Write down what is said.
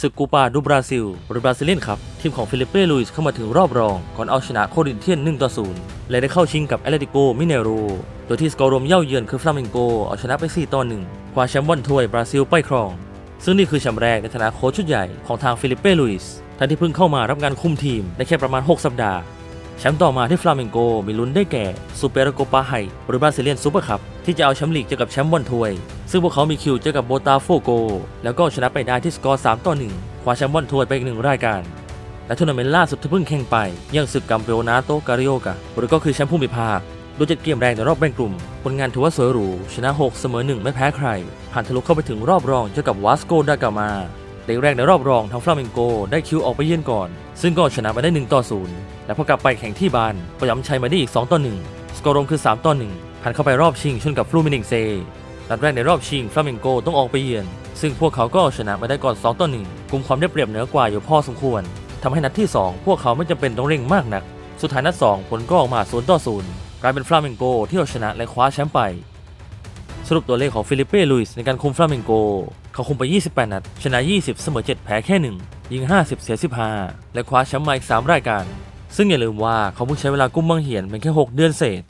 ศึกกูปาดูบราซิล หรือบราซิเลียนครับ ทีมของฟิลิปเป้ลุยส์เข้ามาถึงรอบรอง ก่อนเอาชนะโครินเทียน1ต่อ0และได้เข้าชิงกับแอตเลติโกมิเนโร โดยที่สกอร์รวมเย่าเยือนคือฟลามิงโก เอาชนะไป 4 ต่อ1คว้าแชมป์บอลถ้วยบราซิลไปครอง ซึ่งนี่คือแชมป์แรกในฐานะโค้ชชุดใหญ่ของทางฟิลิปเป้ลุยส์ท่านที่เพิ่งเข้ามารับงานคุมทีมได้แค่ประมาณ 6 สัปดาห์ แชมป์ต่อมาที่ฟลามิงโกมีลุ้นได้แก่ซูเปอร์โกปาไฮหรือบราซิเลียนซูเปอร์คัพที่จะเอาแชมป์ลีกเจอกับแชมป์บอลถ้วย ซึ่งพวกเขามีคิวเจอกับโบตาโฟโก แล้วก็ชนะไปได้ที่สกอร์ 3 ต่อ 1 คว้าแชมป์บอลถ้วยไปอีกหนึ่งรายการ และทัวร์นาเมนต์ล่าสุดที่เพิ่งแข่งไปยังศึกกัมเปโอนาโตการิโอกะหรือก็คือแชมป์ภูมิภาคโดยจ็ดเกมแรกในรอบแบ่งกลุ่ม ผลงานถือว่าสวยหรูชนะ 6 เสมอ 1 ไม่แพ้ใคร ผ่านทะลุเข้าไปถึงรอบรองเจอกับวาสโกดากามา เล็กแรกในรอบรองทางฟลามิงโกได้คิวออกไปเยือนก่อน ซึ่งก็ชนะมาได้1ต่อ0และพอกลับไปแข่งที่บ้านก็ย้ำชัยมาได้อีก2ต่อ1สกอร์รวมคือ3ต่อ1ผ่านเข้าไปรอบชิงชนกับฟลูมินิงเซนัดแรกในรอบชิงฟลามิงโกต้องออกไปเยือน ซึ่งพวกเขาก็ชนะมาได้ก่อน2ต่อ1กลุ่มความได้เปรียบเหนือกว่าอยู่พอสมควรทำให้นัดที่ 2 พวกเขาไม่จำเป็นต้องเร่งมากนัก สุดท้ายนัด 2 ผลก็ออกมา0ต่อ0กลายเป็นฟลามิงโกที่เอาชนะและคว้าแชมป์ไป สรุปตัวเลขของฟิลิปเป้ลุยส์ในการคุมฟลามิงโก เขาคุมไป 28 นัด ชนะ 20 เสมอ 7 แพ้แค่ 1 ยิง 50 เสีย 15 และคว้าแชมป์มาอีก 3 รายการ ซึ่งอย่าลืมว่าเขาเพิ่งใช้เวลากุมบังเหียนเป็นแค่ 6 เดือนเศษ